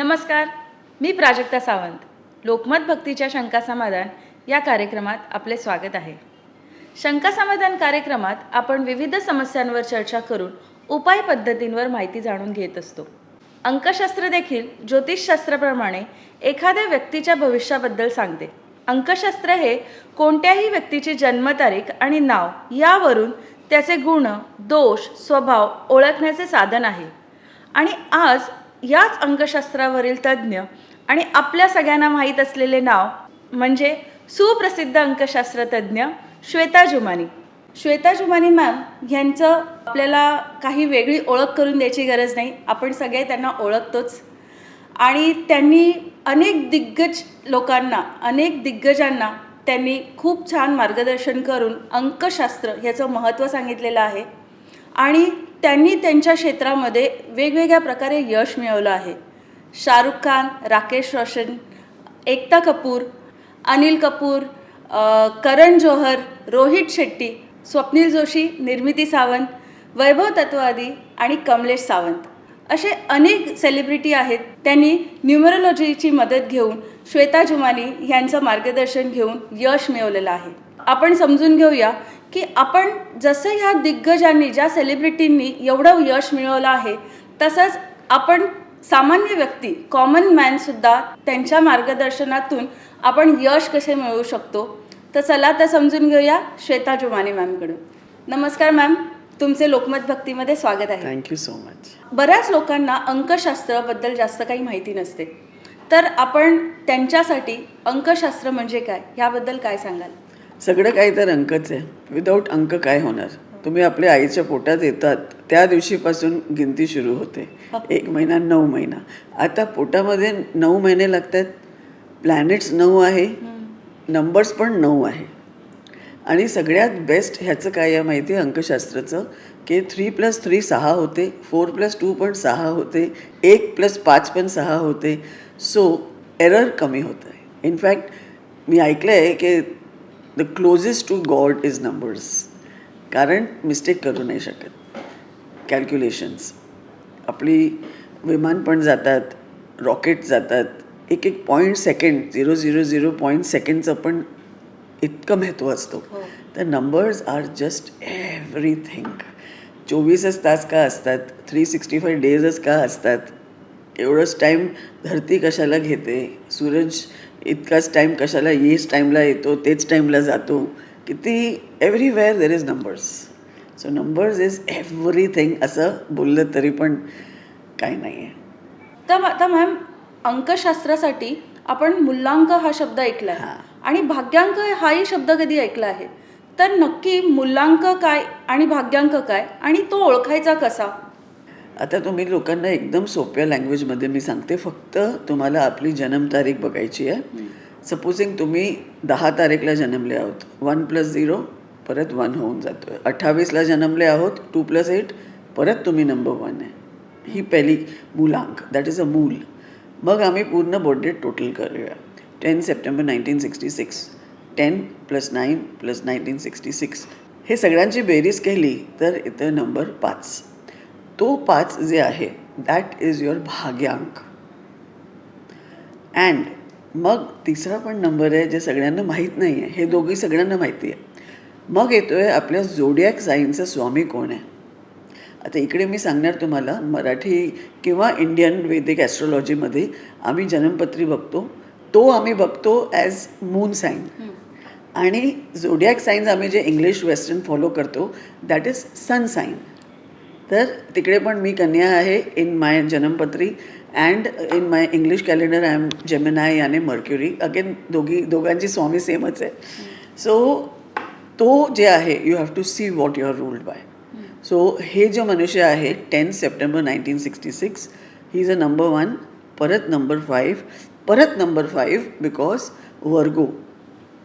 नमस्कार मी प्राजक्ता सावंत. लोकमत भक्तीच्या शंका समाधान या कार्यक्रमात आपले स्वागत आहे. शंका समाधान कार्यक्रमात आपण विविध समस्यांवर चर्चा करून उपाय पद्धतींवर माहिती जाणून घेत असतो. अंकशास्त्र देखील ज्योतिषशास्त्राप्रमाणे एखाद्या व्यक्तीच्या भविष्याबद्दल सांगते. अंकशास्त्र हे कोणत्याही व्यक्तीची जन्मतारीख आणि नाव यावरून त्याचे गुण दोष स्वभाव ओळखण्याचे साधन आहे. आणि आज याच अंकशास्त्रावरील तज्ज्ञ आणि आपल्या सगळ्यांना माहीत असलेले नाव म्हणजे सुप्रसिद्ध अंकशास्त्रतज्ज्ञ श्वेता जुमानी. श्वेता जुमानी मॅम यांचं आपल्याला काही वेगळी ओळख करून द्यायची गरज नाही. आपण सगळे त्यांना ओळखतोच. आणि त्यांनी अनेक दिग्गज लोकांना अनेक दिग्गजांना त्यांनी खूप छान मार्गदर्शन करून अंकशास्त्र ह्याचं महत्त्व सांगितलेलं आहे. आणि त्यांनी त्यांच्या क्षेत्रामध्ये वेगवेगळ्या प्रकारे यश मिळवलं आहे. शाहरुख खान राकेश रोशन एकता कपूर अनिल कपूर करण जोहर रोहित शेट्टी स्वप्नील जोशी निर्मिती सावंत वैभव तत्वादी आणि कमलेश सावंत. असे अनेक सेलिब्रिटी आहेत. त्यांनी न्यूमरोलॉजीची मदत घेऊन श्वेता जुमानी यांचं मार्गदर्शन घेऊन यश मिळवलेलं आहे. आपण समजून घेऊया की आपण जसं ह्या दिग्गजांनी ज्या सेलिब्रिटींनी एवढं यश मिळवलं आहे तसंच आपण सामान्य व्यक्ती कॉमन मॅनसुद्धा त्यांच्या मार्गदर्शनातून आपण यश कसे मिळवू शकतो? तर चला तर समजून घेऊया श्वेता जुमानी मॅमकडून नमस्कार मॅम तुमचे लोकमत भक्तीमध्ये स्वागत आहे. थँक्यू सो मच बऱ्याच लोकांना अंकशास्त्राबद्दल जास्त काही माहिती नसते. तर आपण त्यांच्यासाठी अंकशास्त्र म्हणजे काय? याबद्दल काय सांगाल? सगळं काही तर अंकच आहे. विदाऊट अंक काय होणार? तुम्ही आपल्या आईच्या पोटात येतात त्या दिवशीपासून गिनती सुरू होते. एक महिना नऊ महिना. आता पोटामध्ये नऊ महिने लागतात. प्लॅनेट्स नऊ आहे. नंबर्स पण नऊ आहे. आणि सगळ्यात बेस्ट ह्याचं काय आहे माहिती आहे अंकशास्त्राचं? की थ्री प्लस थ्री सहा होते फोर प्लस टू पण सहा होते एक प्लस पाच पण सहा होते. सो एरर कमी होत आहे इनफॅक्ट मी ऐकलं आहे की the closest to God is numbers कारण मिस्टेक करू नाही शकत. कॅल्क्युलेशन्स आपली विमान पण जातात रॉकेट जातात. एक एक point second zero zero zero point सेकंडचं पण इतकं महत्त्व असतो. तर नंबर्स आर जस्ट एव्हरीथिंग चोवीसच तास का असतात? थ्री सिक्स्टी फाय डेजच का असतात? एवढंच टाईम धरती कशाला घेते? सूरज इतकाच टाईम कशाला येच टाईमला येतो तेच टाईमला जातो किती everywhere there is numbers so numbers is everything असं बोललं तरी पण काही नाही आहे तर आता मॅम अंकशास्त्रासाठी आपण मूल्यांक हा शब्द ऐकला आहे हां. आणि भाग्यांक हाही शब्द कधी ऐकला आहे? तर नक्की मूल्यांक काय आणि भाग्यांक काय आणि तो ओळखायचा कसा? आता तुम्ही लोकांना एकदम सोप्या लँग्वेजमध्ये मी सांगते फक्त तुम्हाला आपली जन्मतारीख बघायची आहे. सपोजिंग तुम्ही दहा तारीखला जन्मले आहोत वन प्लस झिरो परत वन होऊन जातो आहे अठ्ठावीसला जन्मले आहोत टू प्लस एट परत तुम्ही नंबर वन आहे. ही पहिली मूलांक दॅट इज अ मूल. मग आम्ही पूर्ण बर्थडेट टोटल करूया. Ten September nineteen sixty six ten plus nine plus nineteen sixty six हे सगळ्यांची बेरीज केली तर इथं नंबर पाच. तो पाच जे आहे दॅट इज युअर भाग्यांक. अँड मग तिसरा पण नंबर आहे जे सगळ्यांना माहीत नाही आहे हे दोघी सगळ्यांना माहिती आहे. मग येतो आहे आपल्या जोडियाक साईनचा स्वामी कोण आहे? आता इकडे मी सांगणार तुम्हाला मराठी किंवा इंडियन वैदिक ॲस्ट्रॉलॉजीमध्ये आम्ही जन्मपत्री बघतो तो आम्ही बघतो ॲज मून साईन आणि झोडियाक साईन्स आम्ही जे इंग्लिश वेस्टर्न फॉलो करतो दॅट इज सन साईन तर तिकडे पण मी कन्या आहे in my जन्मपत्री and in my English calendar I am Gemini आणि मर्क्युरी अगेन दोघी दोघांची स्वामी सेमच आहे. सो तो जे आहे you have to see what you are ruled by so हे जो मनुष्य आहे ten September nineteen sixty six he is a number one परत नंबर फाईव्ह परत नंबर फाईव्ह बिकॉज वर्गो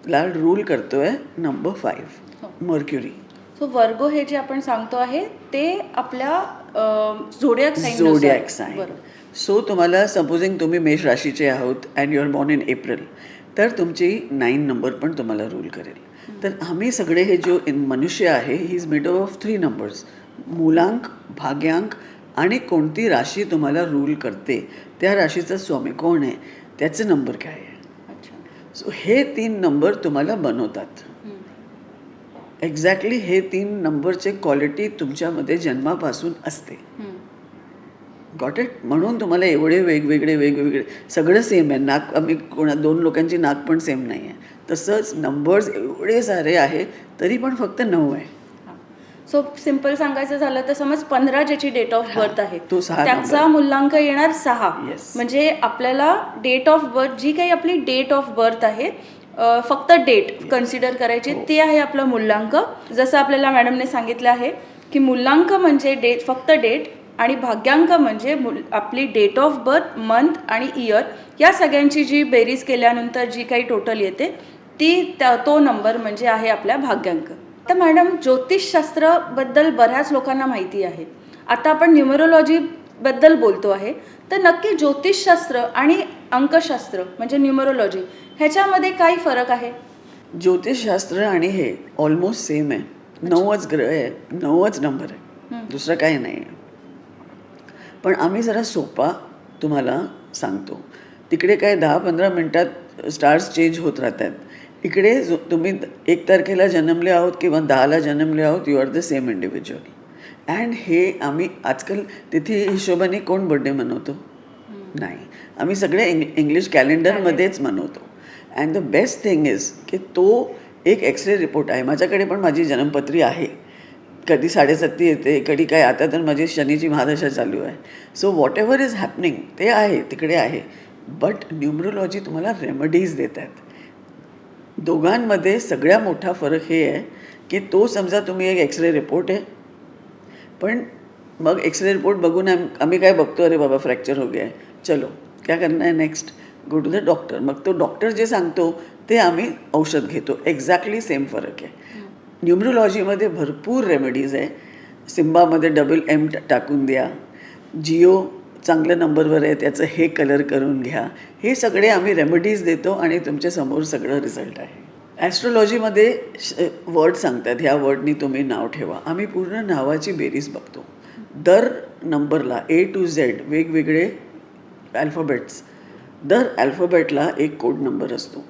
ला रूल करतो आहे number five Mercury so Virgo हे जे आपण सांगतो आहे ते आपल्या zodiac sign zodiac sign so तुम्हाला सपोजिंग तुम्ही मेष राशीचे आहोत and you are born in April तर तुमची नाईन नंबर पण तुम्हाला रूल करेल. तर आम्ही सगळे हे जो इन मनुष्य आहे he is made of three numbers मूलांक भाग्यांक आणि कोणती राशी तुम्हाला रूल करते त्या राशीचा स्वामी कोण आहे त्याचे नंबर काय आहे? अच्छा. सो हे तीन नंबर तुम्हाला बनवतात. एक्झॅक्टली हे तीन नंबरचे क्वालिटी तुमच्यामध्ये जन्मापासून असते. गॉट इट म्हणून तुम्हाला एवढे वेगवेगळे वेगवेगळे सगळं सेम आहे. नाक आम्ही कोणा दोन लोकांची नाक पण सेम नाही आहे तसंच नंबर्स एवढे सारे आहे तरी पण फक्त नऊ आहे. सो सिंपल सांगायचं झालं तर समज पंधरा ज्याची डेट ऑफ बर्थ आहे तो सहा त्याचा मूल्यांक येणार सहा. म्हणजे आपल्याला डेट ऑफ बर्थ जी काही आपली डेट ऑफ बर्थ आहे फक्त डेट कन्सिडर करायची. हो. ते आहे आपलं मूल्यांक. जसं आपल्याला मॅडमने सांगितलं आहे की मूल्यांक म्हणजे डेट फक्त डेट आणि भाग्यांक म्हणजे मूल आपली डेट ऑफ बर्थ मंथ आणि इयर या सगळ्यांची जी बेरीज केल्यानंतर जी काही टोटल येते ती त्या- तो नंबर म्हणजे आहे आपल्या भाग्यांक. तर मॅडम ज्योतिषशास्त्राबद्दल बऱ्याच लोकांना माहिती आहे. आता आपण न्युमरोलॉजी बद्दल बोलतो आहे. तर नक्की ज्योतिषशास्त्र आणि अंकशास्त्र म्हणजे न्युमरोलॉजी ह्याच्यामध्ये काही फरक आहे? ज्योतिषशास्त्र आणि हे ऑलमोस्ट सेम आहे. नऊच ग्रह आहे. नऊच नंबर आहे. दुसरं काही नाही आहे. पण आम्ही जरा सोपा तुम्हाला सांगतो. तिकडे काय दहा पंधरा मिनटात स्टार्स चेंज होत राहतात. इकडे जो तुम्ही एक तारखेला जन्मले आहोत किंवा दहाला जन्मले आहोत you are the same individual and हे आम्ही आजकाल तिथे हिशोबाने कोण बड्डे मनवतो? नाही. आम्ही सगळे इंग इंग्लिश कॅलेंडरमध्येच मनवतो. And the best thing is की तो एक एक्सरे रिपोर्ट आहे. माझ्याकडे पण माझी जन्मपत्री आहे. कधी साडेसाती येते कधी काय. आता तर माझी शनीची महादशा चालू आहे. So whatever is happening ते आहे तिकडे आहे. बट न्युमरोलॉजी तुम्हाला रेमडीज देत आहेत दोघांमध्ये सगळ्या मोठा फरक हे आहे की तो समजा तुम्ही एक एक्सरे रिपोर्ट आहे. पण मग एक्सरे रिपोर्ट बघून आम आम्ही काय बघतो? अरे बाबा फ्रॅक्चर हो गया है चलो क्या करना है next go to the doctor मग तो डॉक्टर जे सांगतो ते आम्ही औषध घेतो. एक्झॅक्टली सेम फरक आहे. न्युमरोलॉजीमध्ये भरपूर रेमेडीज आहे. सिम्बामध्ये डबल एम टाकून द्या. जिओ चांगल्या नंबरवर आहे त्याचं हे कलर करून घ्या. हे सगळे आम्ही रेमेडीज देतो आणि तुमच्यासमोर सगळं रिझल्ट आहे. ॲस्ट्रोलॉजीमध्ये वर्ड सांगतात. ह्या वर्डनी तुम्ही नाव ठेवा. आम्ही पूर्ण नावाची बेरीज बघतो. दर नंबरला ए टू झेड वेगवेगळे अल्फाबेट्स दर अल्फाबेटला एक कोड नंबर असतो.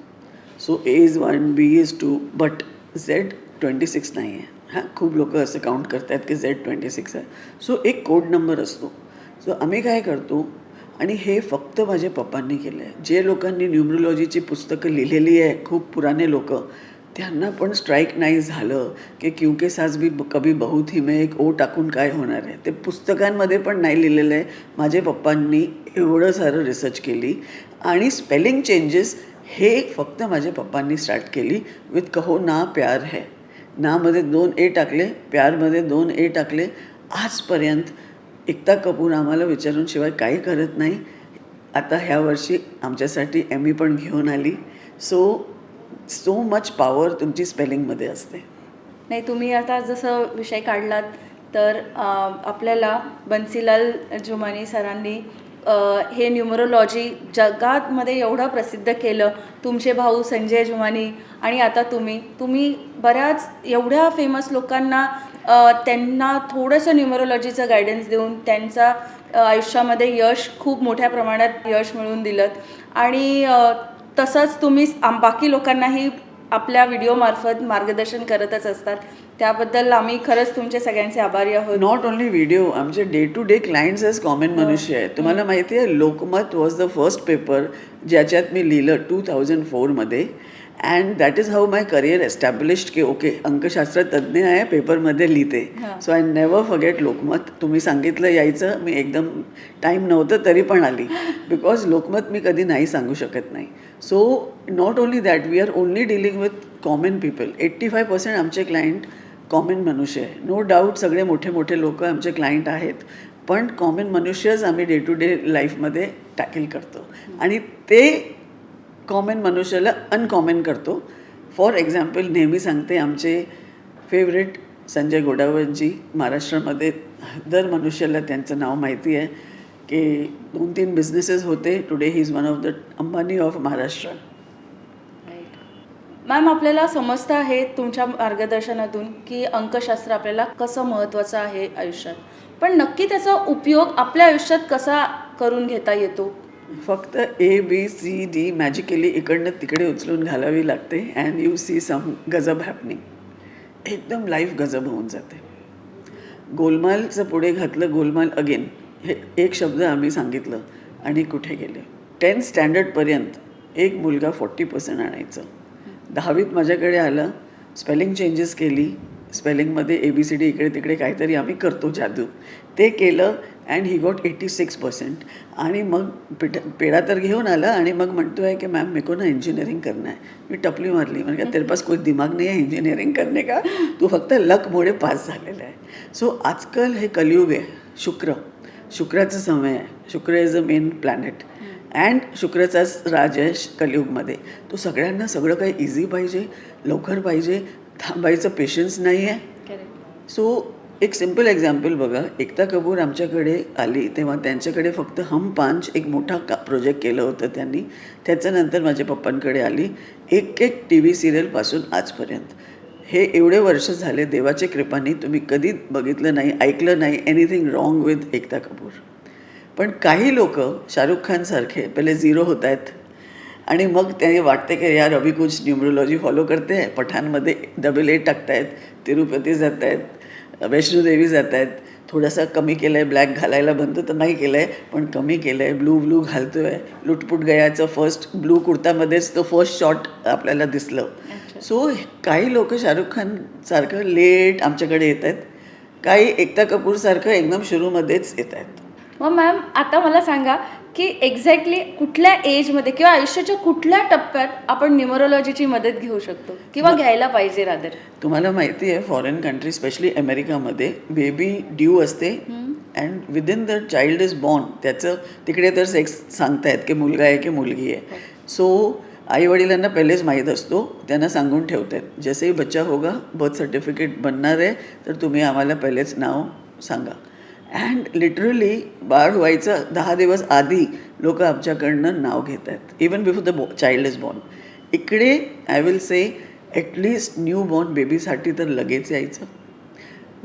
So A is one B is two but Z twenty six नाही आहे हां खूप लोक असं काउंट करतात की झेड ट्वेंटी सिक्स आहे. सो एक कोड नंबर असतो. सो आम्ही काय करतो आणि हे फक्त माझ्या पप्पांनी केलं आहे जे लोकांनी न्युमरोलॉजीची पुस्तकं लिहिलेली आहे खूप पुराने लोक त्यांना पण स्ट्राईक नाही झालं की क्योंकि सास बी कभी बहू थी में एक ओ टाकून काय होणार आहे. ते पुस्तकांमध्ये पण नाही लिहिलेलं आहे. माझ्या पप्पांनी एवढं सारं रिसर्च केली. आणि स्पेलिंग चेंजेस हे फक्त माझ्या पप्पांनी स्टार्ट केली विथ कहो ना प्यार है. नामध्ये दोन ए टाकले प्यारमध्ये दोन ए टाकले. आजपर्यंत एकता कपूर आम्हाला विचारून शिवाय काही करत नाही. आता ह्या वर्षी आमच्यासाठी एम ई पण घेऊन आली. सो सो मच पॉवर तुमची स्पेलिंगमध्ये असते. नाही तुम्ही आता जसं विषय काढलात तर आपल्याला बन्सीलाल जुमानी सरांनी हे न्युमरोलॉजी जगातमध्ये एवढं प्रसिद्ध केलं. तुमचे भाऊ संजय जुमानी आणि आता तुम्ही. तुम्ही बऱ्याच एवढ्या फेमस लोकांना त्यांना थोडंसं न्युमरोलॉजीचं गायडन्स देऊन त्यांचा आयुष्यामध्ये यश खूप मोठ्या प्रमाणात यश मिळवून दिलं. आणि तसंच तुम्ही बाकी लोकांनाही आपल्या व्हिडिओमार्फत मार्गदर्शन करतच असतात. त्याबद्दल आम्ही खरंच तुमचे सगळ्यांचे आभारी आहोत. नॉट ओन्ली व्हिडिओ आमचे day to day clients as common मनुष्य आहे तुम्हाला माहिती आहे Lokmat was the first paper ज्याच्यात मी लिहिलं टू थाउजंड फोरमध्ये and that is how my career established की ओके अंकशास्त्र तज्ज्ञ आहे पेपरमध्ये लिहिते. So I never forget Lokmat. तुम्ही सांगितलं यायचं मी एकदम टाईम नव्हतं तरी पण आली. बिकॉज लोकमत मी कधी नाही सांगू शकत नाही. So not only that we are only dealing with common people eighty five percent आमचे क्लायंट कॉमन मनुष्य आहे. नो डाऊट सगळे मोठे मोठे लोक आमचे क्लायंट आहेत पण कॉमन मनुष्यच आम्ही डे टू डे लाईफमध्ये टॅकल करतो. आणि ते कॉमन मनुष्याला अनकॉमन करतो. फॉर एक्झाम्पल नेहमी सांगते आमचे फेवरेट संजय गोडावतजी महाराष्ट्रामध्ये दर मनुष्याला त्यांचं नाव माहिती आहे की दोन तीन बिझनेसेस होते. Today he is one of the Ambani of Maharashtra ma'am आपल्याला समजतं आहे तुमच्या मार्गदर्शनातून की अंकशास्त्र आपल्याला कसं महत्त्वाचं आहे आयुष्यात. पण नक्की त्याचा उपयोग आपल्या आयुष्यात कसा करून घेता येतो? फक्त A B C D magically इकडनं तिकडे उचलून घालावी लागते अँड यू सी सम गजब हॅपनिंग एकदम लाईफ गजब होऊन जाते. गोलमालचं पुढे घातलं गोलमाल अगेन हे एक शब्द आम्ही सांगितलं आणि कुठे गेले. टेन्थ स्टँडर्डपर्यंत एक मुलगा फोर्टी पर्सेंट आणायचं. दहावीत माझ्याकडे आलं स्पेलिंग चेंजेस केली स्पेलिंगमध्ये ए बी सी डी इकडे तिकडे काहीतरी आम्ही करतो जादू. ते केलं and he got eighty six percent आणि मग पिठ पेढा तर घेऊन आला आणि मग म्हणतो आहे की मॅम मेको ना इंजिनिअरिंग करणं आहे. मी टपली मारली. म्हणजे तेरे पास कोई दिमाग नाही आहे इंजिनिअरिंग करणे का? तू फक्त लकमुळे पास झालेला आहे. सो आजकाल हे कलियुग आहे. शुक्र. शुक्राचं समय आहे. शुक्र is a main planet and शुक्रचाच राज आहे श- कलियुगमध्ये. तो सगळ्यांना सगळं काही इझी पाहिजे लवकर पाहिजे थांबायचं पेशन्स नाही आहे सो एक सिंपल एक्झाम्पल बघा. एकता कपूर आमच्याकडे आली तेव्हा त्यांच्याकडे फक्त हम पांच एक मोठा का प्रोजेक्ट केलं होतं त्यांनी. त्याच्यानंतर माझ्या पप्पांकडे आली. एक एक टी व्ही सिरियलपासून आजपर्यंत. हे एवढे वर्ष झाले देवाच्या कृपाने तुम्ही कधी बघितलं नाही ऐकलं नाही anything wrong with Ekta Kapoor. पण काही लोक शाहरुख खानसारखे पहिले झिरो होत आहेत. आणि मग ते वाटते की यार अभी कुछ न्यूमरोलॉजी फॉलो करते. आहे पठाणमध्ये डबल ए टाकतायत तिरुपती जात आहेत वैष्णोदेवी जात आहेत थोडासा कमी केलं आहे ब्लॅक घालायला बंद तर नाही केलं आहे पण कमी केलं आहे ब्लू ब्लू घालतो आहे लुटपुट गयाचं फर्स्ट ब्लू कुर्तामध्येच तो फर्स्ट शॉट आपल्याला दिसलं. सो काही लोक शाहरुख खानसारखं लेट आमच्याकडे येत आहेत काही एकता कपूरसारखं एकदम सुरूमध्येच येत आहेत मग मॅम आता मला सांगा की एक्झॅक्टली कुठल्या एजमध्ये किंवा आयुष्याच्या कुठल्या टप्प्यात आपण न्युमरोलॉजीची मदत घेऊ शकतो? किंवा घ्यायला पाहिजे रादर तुम्हाला माहिती आहे फॉरेन कंट्री स्पेशली अमेरिकामध्ये बेबी ड्यू असते and within the child is born त्याचं तिकडे तर सेक्स सांगतायत की मुलगा आहे की मुलगी आहे. सो आई वडिलांना पहिलेच माहीत असतो त्यांना सांगून ठेवतात. जसे बच्चा होगा बर्थ सर्टिफिकेट बनणार आहे तर तुम्ही आम्हाला पहिलेच नाव सांगा. अँड लिटरली बाळ व्हायचं दहा दिवस आधी लोक आमच्याकडनं नाव घेत आहेत. इवन बिफोर द बॉ चाइल्ड इज बॉर्न इकडे I will say at least new born बेबीसाठी तर लगेच यायचं.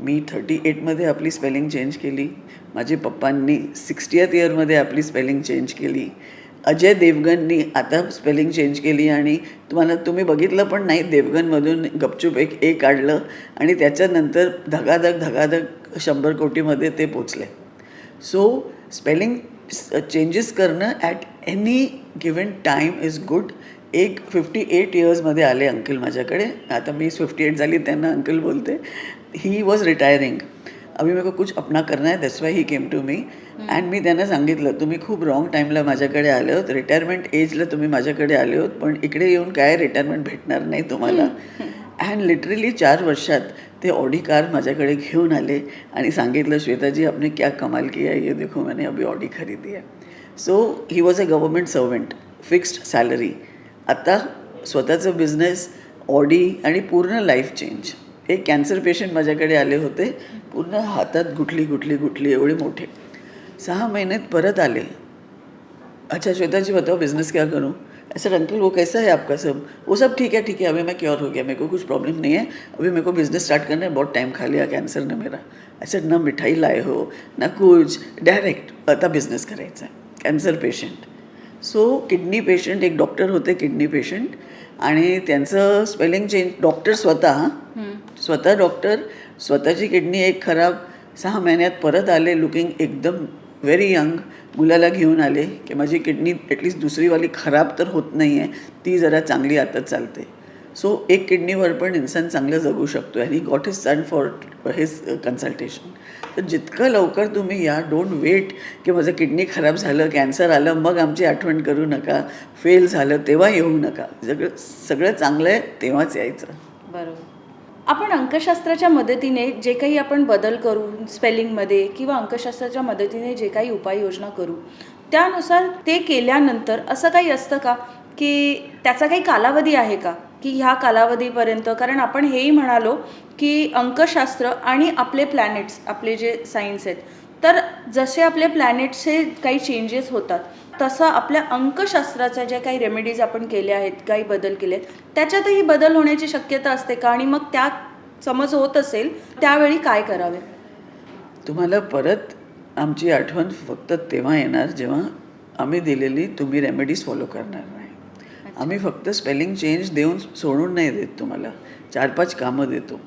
मी थर्टी एटमध्ये आपली स्पेलिंग चेंज केली. माझे पप्पांनी सिक्स्टीयथ इयरमध्ये आपली स्पेलिंग चेंज केली. अजय देवगननी आता स्पेलिंग चेंज केली आणि तुम्हाला तुम्ही बघितलं पण नाही देवगनमधून गपचूप एक ए काढलं आणि त्याच्यानंतर धगाधग धगाधग शंभर कोटीमध्ये ते पोचले. सो स्पेलिंग चेंजेस करणं at any given time is good एक फिफ्टी एट इयर्समध्ये आले अंकल माझ्याकडे. आता मी फिफ्टी एट झाली त्यांना अंकल बोलते. ही वॉज रिटायरिंग अभी मेरे को कुछ अपना करना है that's why he came to me and मी त्यांना सांगितलं तुम्ही खूप रॉंग टाईमला माझ्याकडे आले होत. रिटायरमेंट एजला तुम्ही माझ्याकडे आले होत पण इकडे येऊन काय रिटायरमेंट भेटणार नाही तुम्हाला. अँड लिटरली चार वर्षात ते ऑडी कार माझ्याकडे घेऊन आले आणि सांगितलं श्वेताजी आपने क्या कमाल किया है? ये देखो मैंने अभी ऑडी खरीदी है. So he was a government servant fixed salary आता स्वतःचं बिझनेस ऑडी आणि पूर्ण लाईफ चेंज एक कॅन्सर पेशंट माझ्याकडे आले होते. पूर्ण हातात गुठली गुठली गुठली एवढे मोठे. सहा महिन्यात परत आले. अच्छा श्वेता जी बताओ बिजनेस क्या करूँ? ऐसा अंकल वो कैसा है आपका सब? वो सब ठीक है ठीक है अभी मैं क्योर हो गया मेरे को कुछ प्रॉब्लम नहीं है. अभी मेरे को बिजनेस स्टार्ट करना है बहुत टाइम खा लिया कैंसर ने मेरा. ऐसा ना मिठाई लाए हो ना कुछ डायरेक्ट आता बिझनेस करायचा आहे cancer patient so kidney patient एक डॉक्टर होते किडनी पेशंट आणि त्यांचं स्पेलिंग चेंज डॉक्टर स्वतः स्वतः डॉक्टर स्वतःची किडनी एक खराब सहा महिन्यात परत आले लुकिंग एकदम व्हेरी यंग मुलाला घेऊन आले की माझी किडनी ॲटलिस्ट दुसरीवाली खराब तर होत नाही आहे ती जरा चांगली आता चालते. सो एक किडनीवर पण इन्सान चांगलं जगू शकतो आणि got his son for his consultation तर जितकं लवकर तुम्ही या डोंट वेट की माझं किडनी खराब झालं कॅन्सर आलं मग आमची आठवण करू नका फेल झालं तेव्हा येऊ नका. सगळं सगळं चांगलं आहे तेव्हाच यायचं. बरोबर. आपण अंकशास्त्राच्या मदतीने जे काही आपण बदल करू स्पेलिंगमध्ये किंवा अंकशास्त्राच्या मदतीने जे काही उपाययोजना करू त्यानुसार ते केल्यानंतर असं काही असतं का? की त्याचा काही कालावधी आहे का? की ह्या कालावधीपर्यंत कारण आपण हेही म्हणालो की अंकशास्त्र आणि आपले प्लॅनेट्स आपले जे सायन्स आहेत तर जसे आपले प्लॅनेट्सचे काही चेंजेस होतात तसं आपल्या अंकशास्त्राच्या ज्या काही रेमेडीज आपण केल्या आहेत काही बदल केले आहेत त्याच्यातही बदल होण्याची शक्यता असते का? आणि मग त्यात समज होत असेल त्यावेळी काय करावे? तुम्हाला परत आमची आठवण फक्त तेव्हा येणार जेव्हा आम्ही दिलेली तुम्ही रेमेडीज फॉलो करणार नाही. आम्ही फक्त स्पेलिंग चेंज देऊन सोडून नाही देत तुम्हाला. चार पाच कामं देतो.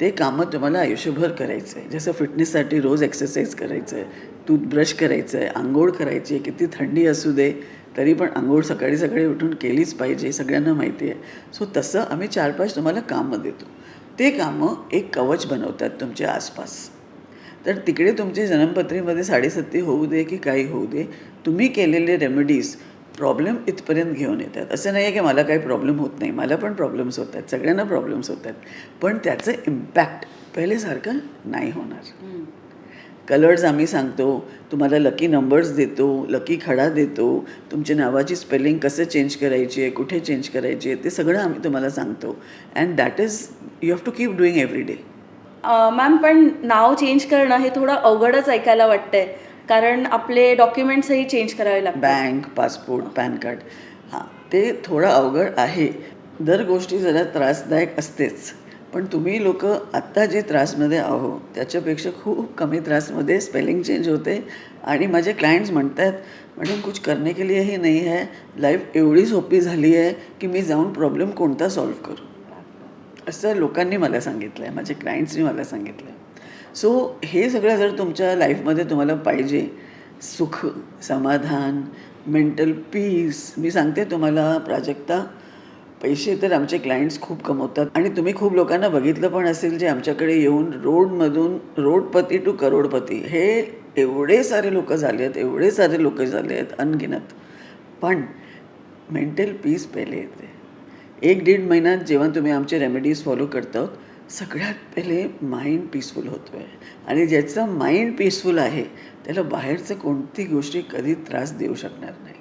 ते कामं तुम्हाला आयुष्यभर करायचं आहे जसं फिटनेससाठी रोज एक्सरसाइज करायचं आहे टूथब्रश करायचं आहे आंघोळ करायची आहे किती थंडी असू दे तरी पण आंघोळ सकाळी सकाळी उठून केलीच पाहिजे सगळ्यांना माहिती आहे. सो तसं आम्ही चार पाच तुम्हाला कामं देतो. ते कामं एक कवच बनवतात तुमच्या आसपास. तर तिकडे तुमची जन्मपत्रीमध्ये साडेसत्ती होऊ दे की काही होऊ दे तुम्ही केलेले रेमेडीज प्रॉब्लेम इथपर्यंत घेऊन येतात. असं नाही आहे की मला काही प्रॉब्लेम होत नाही. मला पण प्रॉब्लेम्स होत आहेत सगळ्यांना प्रॉब्लेम्स होत आहेत पण त्याचं इम्पॅक्ट पहिलेसारखं नाही होणार. कलर्स आम्ही सांगतो तुम्हाला लकी नंबर्स देतो लकी खडा देतो तुमच्या नावाची स्पेलिंग कसं चेंज करायची आहे कुठे चेंज करायची आहे ते सगळं आम्ही तुम्हाला सांगतो. And that is you have to keep doing every day ma'am पण नाव चेंज करणं हे थोडं अवघडच ऐकायला वाटतंय. कारण आपले डॉक्युमेंट्सही चेंज करावे लागतात. बँक पासपोर्ट पॅन कार्ड हां ते थोडं अवघड आहे. दर गोष्टी जरा त्रासदायक असतेच. पण तुम्ही लोक आत्ता जे त्रासमध्ये आहो त्याच्यापेक्षा खूप कमी त्रासमध्ये स्पेलिंग चेंज होते. आणि माझे क्लायंट्स म्हणत आहेत मॅडम कुछ करने के लिए ही नाही आहे लाईफ एवढी सोपी झाली आहे की मी जाऊन प्रॉब्लेम कोणता सॉल्व्ह करू. असं लोकांनी मला सांगितलं आहे माझे क्लायंट्सनी मला सांगितलं आहे सो हे सगळं जर तुमच्या लाईफमध्ये तुम्हाला पाहिजे सुख समाधान मेंटल पीस मी सांगते तुम्हाला प्राजक्ता पैसे तर आमचे क्लायंट्स खूप कमवतात. आणि तुम्ही खूप लोकांना बघितलं पण असेल जे आमच्याकडे येऊन रोडमधून रोडपती टू करोडपती. हे एवढे सारे लोक झाले आहेत एवढे सारे लोक झाले आहेत अनगिनत. पण मेंटल पीस पहिले येते. एक दीड महिन्यात जेव्हा तुम्ही आमचे रेमेडीज फॉलो करतात सगळ्यात पहिले माइंड पीसफुल होतो आहे आणि ज्याचं माइंड पीसफुल आहे त्याला बाहेरचं कोणती गोष्टी कधी त्रास देऊ शकणार नाही.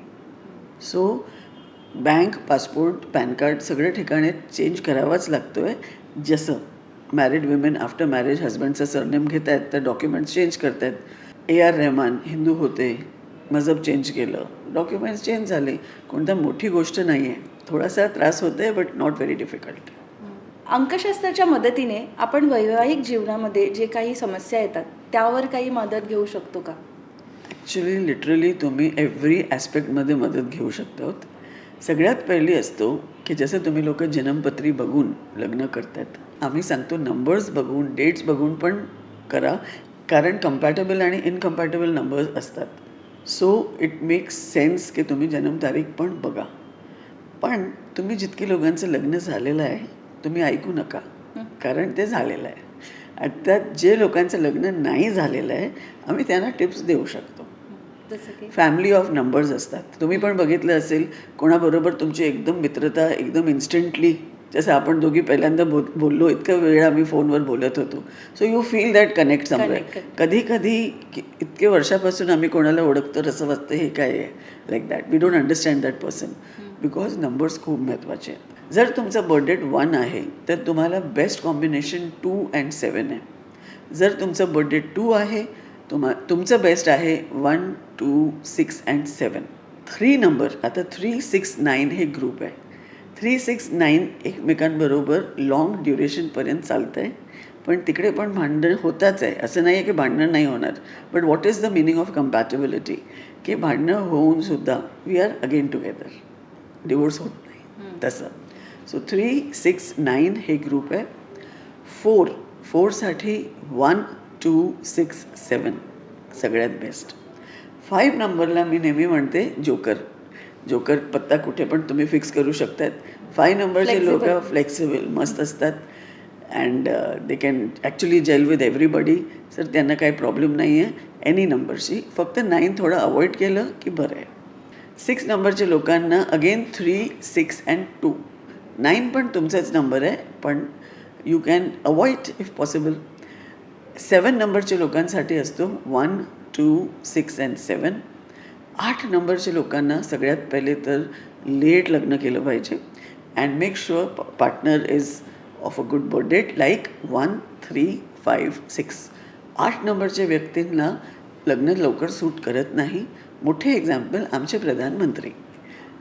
So bank passport PAN card सगळ्या ठिकाणी चेंज करावाच लागतो आहे जसं मॅरिड विमेन आफ्टर मॅरेज हजबंडचं सरनेम घेत आहेत तर डॉक्युमेंट्स चेंज करत आहेत ए आर रेहमान हिंदू होते. मजहब चेंज केलं. डॉक्युमेंट्स चेंज झाले. कोणता मोठी गोष्ट नाही आहे थोडासा त्रास होतो आहे बट नॉट व्हेरी डिफिकल्ट अंकशास्त्राच्या मदतीने आपण वैवाहिक जीवनामध्ये जे काही समस्या येतात त्यावर काही मदत घेऊ शकतो का? ॲक्च्युली लिटरली तुम्ही एव्हरी ॲस्पेक्टमध्ये मदत घेऊ शकता सगळ्यात पहिली असतो की जसं तुम्ही लोक जन्मपत्री बघून लग्न करतात आम्ही सांगतो नंबर्स बघून डेट्स बघून पण करा कारण कम्पॅटेबल आणि इनकम्पॅटेबल नंबर्स असतात. सो इट मेक्स सेन्स की तुम्ही जन्मतारीख पण बघा. पण तुम्ही जितकी लोकांचं लग्न झालेलं आहे तुम्ही ऐकू नका कारण ते झालेलं आहे. आता जे लोकांचं लग्न नाही झालेलं आहे आम्ही त्यांना टिप्स देऊ शकतो. फॅमिली ऑफ नंबर्स असतात. तुम्ही पण बघितलं असेल कोणाबरोबर तुमची एकदम मित्रता एकदम इन्स्टंटली जसं आपण दोघी पहिल्यांदा बोल बोललो इतका वेळ आम्ही फोनवर बोलत होतो. So you feel that connect somewhere. कधी कधी इतके वर्षापासून आम्ही कोणाला ओळखतो असं वाटतं हे काय आहे? Like that we don't understand that person because numbers खूप महत्त्वाचे आहेत. जर तुमचा बर्थडेट वन आहे तर तुम्हाला best combination two and seven आहे. जर तुमचं बर्थडे टू आहे तुम्हा तुमचं बेस्ट आहे one two six and seven three number आता थ्री सिक्स नाईन हे ग्रुप आहे. थ्री सिक्स नाईन एकमेकांबरोबर लाँग ड्युरेशनपर्यंत चालतं आहे पण तिकडे पण भांडण होताच आहे. असं नाही आहे की भांडणं नाही होणार. But what is the meaning of compatibility की भांडणं होऊन सुद्धा we are again together divorce होत नाही. तसं. सो थ्री सिक्स नाईन हे ग्रुप आहे. फोर फोरसाठी वन टू सिक्स सेवन सगळ्यात बेस्ट फाईव्ह नंबरला मी नेहमी म्हणते जोकर जोकर पत्ता कुठे पण तुम्ही फिक्स करू शकतात. फाईव्ह नंबरचे लोक. फ्लेक्सिबल मस्त असतात. And they can actually gel with everybody sir त्यांना काही प्रॉब्लेम नाही आहे एनी नंबरशी फक्त नाईन थोडं अवॉइड केलं की बरं आहे. सिक्स नंबरच्या लोकांना again three six and two nine पण तुमचाच नंबर आहे पण you can avoid if possible seven नंबरच्या लोकांसाठी असतो. One two six and seven आठ नंबरच्या लोकांना सगळ्यात पहिले तर लेट लग्न केलं पाहिजे. And make sure partner is of a good birth date like one three five six आठ नंबरच्या व्यक्तींना लग्न लवकर सूट करत नाही. मोठे एक्झाम्पल आमचे प्रधानमंत्री.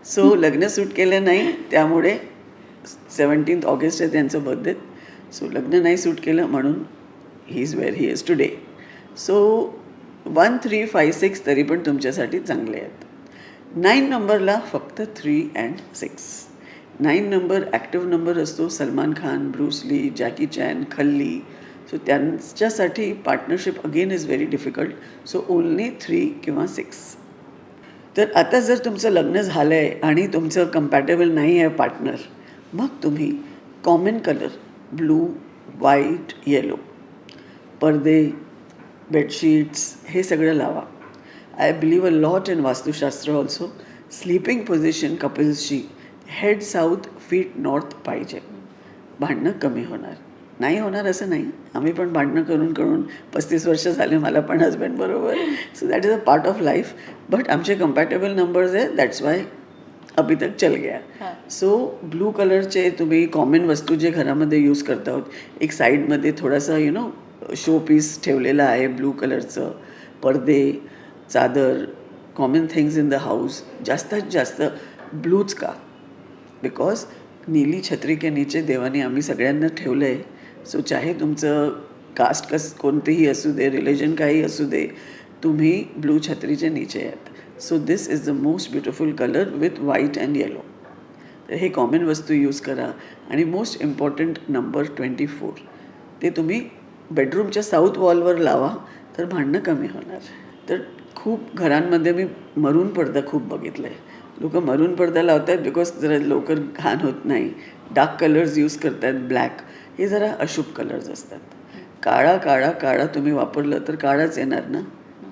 सो लग्न सूट केलं नाही त्यामुळे सेवन्टीन्थ ऑगस्ट आहे त्यांचं बर्थडे सो लग्न नाही सूट केलं म्हणून he is where he is today so one three five six तरी पण तुमच्यासाठी चांगले आहेत. नाईन नंबरला फक्त three and six nine number active number असतो Salman Khan Bruce Lee Jackie Chan Khali. So त्यांच्यासाठी partnership again is very difficult so only three किंवा सिक्स तर आता जर तुमचं लग्न झालं आहे आणि तुमचं कम्पॅटेबल नाही आहे पार्टनर मग तुम्ही common colour blue white yellow पडदे बेडशीट्स हे सगळं लावा. I believe a lot in vastushastra also sleeping position कपल्सची head south feet north पाहिजे. भांडणं कमी होणार. नाही होणार असं नाही. आम्ही पण भांडणं करून करून पस्तीस वर्ष झाले मला पण हजबंड बरोबर. So that is a part of life but आमचे कम्पॅटेबल नंबर्स आहे दॅट्स वाय अभी तक चल गया. सो ब्लू कलरचे तुम्ही कॉमन वस्तू जे घरामध्ये यूज करता आहोत एक साईडमध्ये थोडासा यु नो शो पीस ठेवलेला आहे ब्लू कलरचं पडदे चादर common things in the house जास्तीत जास्त ब्लूच का? बिकॉज नीली छत्री के नीचे देवाने आम्ही सगळ्यांना ठेवलं आहे सो चाहे तुमचं कास्ट कस कोणतेही असू दे रिलिजन काही असू दे तुम्ही ब्लू छत्रीचे नीचे आहात so this is the most beautiful colour with white and yellow तर हे कॉमन वस्तू यूज करा. आणि most important number twenty four ते तुम्ही बेडरूमच्या साऊथ वॉलवर लावा तर भांडणं कमी होणार. तर खूप घरांमध्ये मी मरून पडदा खूप बघितलं आहे लोक मरून पडदा लावतात बिकॉज जरा लवकर घाण होत नाही. डार्क कलर्स यूज करतात ब्लॅक हे जरा अशुभ कलर्स असतात. काळा काळा काळा तुम्ही वापरलं तर काळाच येणार ना?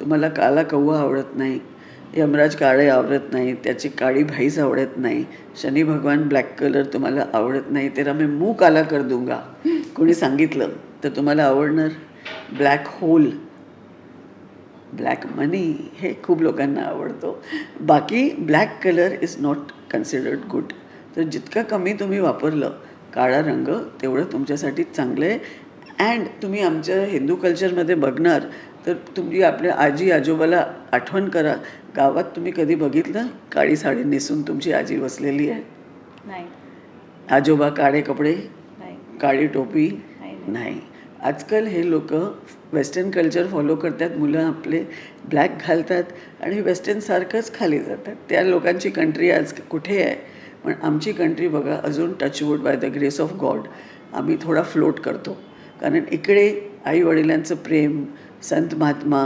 तुम्हाला काला कौवा आवडत नाही यमराज काळे आवडत नाही त्याची काळी भाईच आवडत नाही शनी भगवान ब्लॅक कलर तुम्हाला आवडत नाही तेरा मी मू काला कर दूंगा. कोणी सांगितलं? तर तुम्हाला आवडणार ब्लॅक होल ब्लॅक मनी हे खूप लोकांना आवडतो. बाकी black colour is not considered good तर जितकं कमी तुम्ही वापरलं काळा रंग तेवढं तुमच्यासाठी चांगलं आहे. अँड तुम्ही आमच्या हिंदू कल्चरमध्ये बघणार तर तुम्ही आपल्या आजी आजोबाला आठवण करा. गावात तुम्ही कधी बघितलं? काळी साडी नेसून तुमची आजी बसलेली आहे. नाही. आजोबा काळे कपडे नाही. काळी टोपी. नाही. आजकाल हे लोक वेस्टर्न कल्चर फॉलो करतात. मुलं आपले ब्लॅक घालतात आणि वेस्टर्नसारखंच खाली जातात. त्या लोकांची कंट्री आज कुठे आहे? पण आमची कंट्री बघा अजून touch wood by the grace of God आम्ही थोडा फ्लोट करतो. कारण इकडे आई वडिलांचं प्रेम संत महात्मा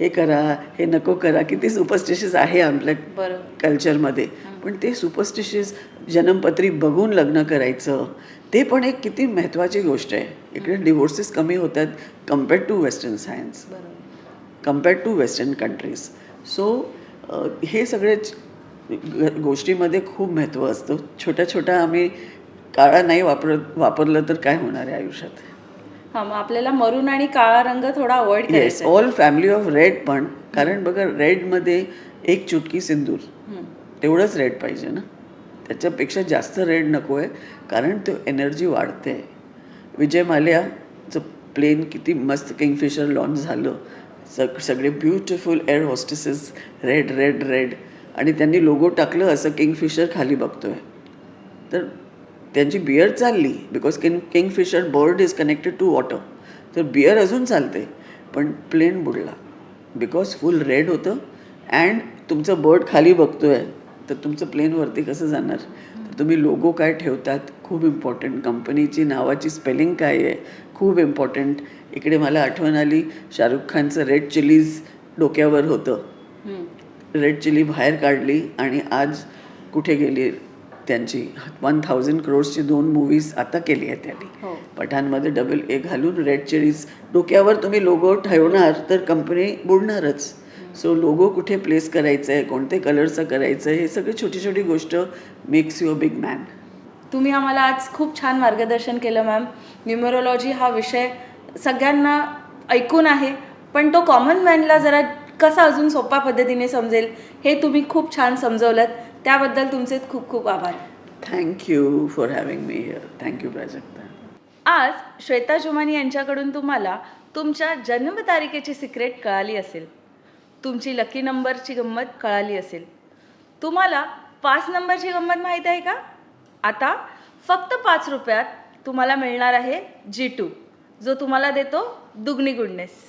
हे करा हे नको करा किती सुपरस्टिशियस आहे आपल्या कल्चरमध्ये पण ते सुपरस्टिशियस जन्मपत्री बघून लग्न करायचं ते पण एक किती महत्त्वाची गोष्ट आहे. इकडे डिवोर्सेस कमी होतात compared to western science compared to western countries so हे सगळे गोष्टीमध्ये खूप महत्त्व असतं. छोट्या छोट्या आम्ही काळा नाही वापरत वापरलं तर काय होणार आहे आयुष्यात? हां मग आपल्याला मरून आणि काळा रंग थोडा अवॉइड येस करायचा ऑल फॅमिली ऑफ रेड पण. कारण बघा रेडमध्ये एक चुटकी सिंदूर. तेवढंच रेड पाहिजे ना? त्याच्यापेक्षा जास्त रेड नको आहे कारण तो एनर्जी वाढते. विजय माल्याचं प्लेन किती मस्त किंगफिशर लॉन्च झालं सग सगळे beautiful air hostesses red red red आणि त्यांनी लोगो टाकलं असं किंगफिशर खाली बघतोय. तर त्यांची बियर चालली because king Kingfisher bird is connected to water तर बियर अजून चालते पण प्लेन बुडला. बिकॉज फुल रेड होतं अँड तुमचं बर्ड खाली बघतोय. तर तुमचं प्लेनवरती कसं जाणार? तर तुम्ही लोगो काय ठेवतात? खूप इम्पॉर्टंट कंपनीची नावाची स्पेलिंग काय आहे? खूप इम्पॉर्टंट इकडे मला आठवण आली शाहरुख खानचं रेड चिलीज डोक्यावर होतं. रेड चिली बाहेर काढली आणि आज कुठे गेली? त्यांची वन थाउजंड क्रोर्सची दोन मूवीज आता केली आहे त्यांनी. हो. पठाणमध्ये डबल ए घालून रेड चिलीज डोक्यावर तुम्ही लोगो ठेवणार तर कंपनी बुडणारच. सो लोगो कुठे प्लेस करायचं आहे कोणते कलरचं करायचं आहे हे सगळी छोटी छोटी गोष्ट makes you a big man तुम्ही आम्हाला आज खूप छान मार्गदर्शन केलं मॅम न्युमरोलॉजी हा विषय सगळ्यांना ऐकून आहे पण तो कॉमन मॅनला जरा कसा अजून सोपा पद्धतीने समजेल हे तुम्ही खूप छान समजवलं त्याबद्दल तुमचे खूप खूप आभार. Thank you for having me here thank you Prajakta. आज श्वेता जुमानी यांच्याकडून तुम्हाला तुमच्या जन्मतारखेची सिक्रेट कळाली असेल. तुमची लकी नंबरची गंमत कळाली असेल. तुम्हाला पाच नंबरची गंमत माहीत आहे का? आता फक्त पाच रुपयात तुम्हाला मिळणार आहे जी टू जो तुम्हाला देतो दुगणी गुडनेस